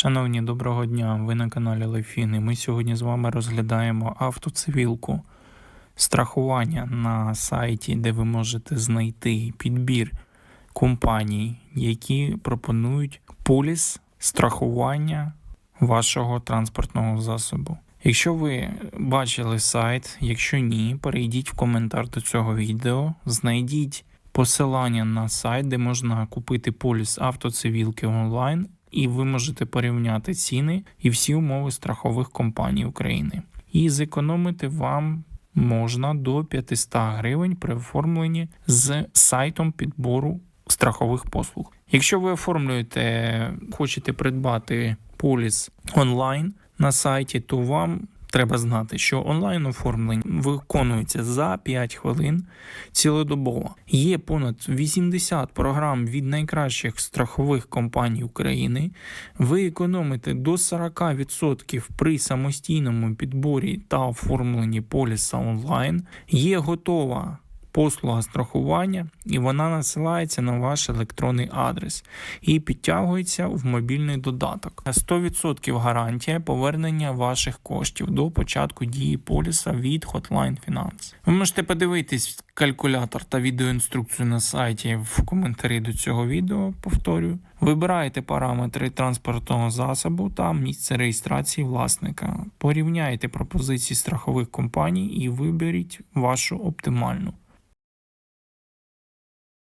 Шановні, доброго дня! Ви на каналі Лефіни. Ми сьогодні з вами розглядаємо автоцивілку страхування на сайті, де ви можете знайти підбір компаній, які пропонують поліс страхування вашого транспортного засобу. Якщо ви бачили сайт, якщо ні, перейдіть в коментар до цього відео, знайдіть посилання на сайт, де можна купити поліс автоцивілки онлайн, і ви можете порівняти ціни і всі умови страхових компаній України. І зекономити вам можна до 500 гривень при оформленні з сайтом підбору страхових послуг. Якщо ви оформлюєте, хочете придбати поліс онлайн на сайті, то вам треба знати, що онлайн оформлення виконується за 5 хвилин цілодобово. Є понад 80 програм від найкращих страхових компаній України. Ви економите до 40% при самостійному підборі та оформленні поліса онлайн. Є готова послуга страхування, і вона насилається на ваш електронний адрес і підтягується в мобільний додаток. 100% гарантія повернення ваших коштів до початку дії поліса від Hotline Finance. Ви можете подивитись калькулятор та відеоінструкцію на сайті в коментарі до цього відео. Повторюю. Вибираєте параметри транспортного засобу та місце реєстрації власника. Порівняйте пропозиції страхових компаній і виберіть вашу оптимальну.